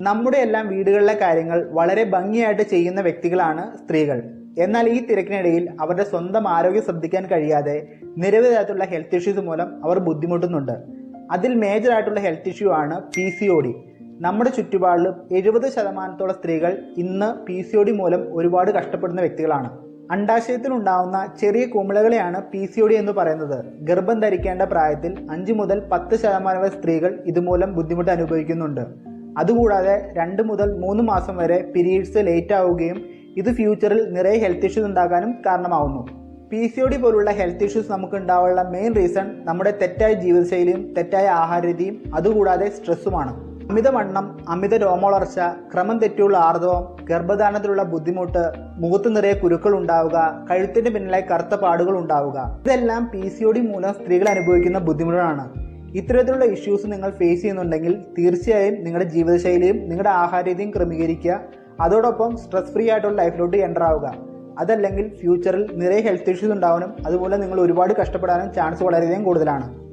നമ്മുടെ എല്ലാം വീടുകളിലെ കാര്യങ്ങൾ വളരെ ഭംഗിയായിട്ട് ചെയ്യുന്ന വ്യക്തികളാണ് സ്ത്രീകൾ. എന്നാൽ ഈ തിരക്കിനിടയിൽ അവരുടെ സ്വന്തം ആരോഗ്യം ശ്രദ്ധിക്കാൻ കഴിയാതെ നിരവധി തരത്തിലുള്ള ഹെൽത്ത് ഇഷ്യൂസ് മൂലം അവർ ബുദ്ധിമുട്ടുന്നുണ്ട്. അതിൽ മേജർ ആയിട്ടുള്ള ഹെൽത്ത് ഇഷ്യൂ ആണ് പി സി ഒ ഡി നമ്മുടെ ചുറ്റുപാടിലും എഴുപത് ശതമാനത്തോളം സ്ത്രീകൾ ഇന്ന് പി സി ഒ ഡി മൂലം ഒരുപാട് കഷ്ടപ്പെടുന്ന വ്യക്തികളാണ്. അണ്ടാശയത്തിനുണ്ടാവുന്ന ചെറിയ കുമിളകളെയാണ് പി സി ഒ ഡി എന്ന് പറയുന്നത്. ഗർഭം ധരിക്കേണ്ട പ്രായത്തിൽ അഞ്ച് മുതൽ പത്ത് ശതമാനം വരെ സ്ത്രീകൾ ഇതുമൂലം ബുദ്ധിമുട്ട് അനുഭവിക്കുന്നുണ്ട്. അതുകൂടാതെ രണ്ട് മുതൽ മൂന്ന് മാസം വരെ പീരീഡ്സ് ലേറ്റ് ആവുകയും ഇത് ഫ്യൂച്ചറിൽ നിറയെ ഹെൽത്ത് ഇഷ്യൂസ് ഉണ്ടാകാനും കാരണമാവുന്നു. പി സി ഒ ഡി പോലുള്ള ഹെൽത്ത് ഇഷ്യൂസ് നമുക്ക് ഉണ്ടാവാനുള്ള മെയിൻ റീസൺ നമ്മുടെ തെറ്റായ ജീവിതശൈലിയും തെറ്റായ ആഹാരരീതിയും അതുകൂടാതെ സ്ട്രെസ്സുമാണ്. അമിതവണ്ണം അമിത രോമവളർച്ച ക്രമം തെറ്റിയുള്ള ആർദ്രവം ഗർഭധാരണത്തിലുള്ള ബുദ്ധിമുട്ട് മുഖത്ത് നിറയെ കുരുക്കൾ ഉണ്ടാവുക കഴുത്തിന്റെ പിന്നിലായി കറുത്ത പാടുകൾ ഉണ്ടാവുക. ഇതെല്ലാം പി സി ഒ ഡി മൂലം സ്ത്രീകൾ അനുഭവിക്കുന്ന ബുദ്ധിമുട്ടുകളാണ്. ഇത്തരത്തിലുള്ള ഇഷ്യൂസ് നിങ്ങൾ ഫേസ് ചെയ്യുന്നുണ്ടെങ്കിൽ തീർച്ചയായും നിങ്ങളുടെ ജീവിതശൈലിയും നിങ്ങളുടെ ആഹാരരീതിയും ക്രമീകരിക്കുക. അതോടൊപ്പം സ്ട്രെസ് ഫ്രീ ആയിട്ടുള്ള ലൈഫിലോട്ട് എന്റർ ആവുക. അതല്ലെങ്കിൽ ഫ്യൂച്ചറിൽ നിറയെ ഹെൽത്ത് ഇഷ്യൂസ് ഉണ്ടാവാനും അതുപോലെ നിങ്ങൾ ഒരുപാട് കഷ്ടപ്പെടാനും ചാൻസ് വളരെയധികം കൂടുതലാണ്.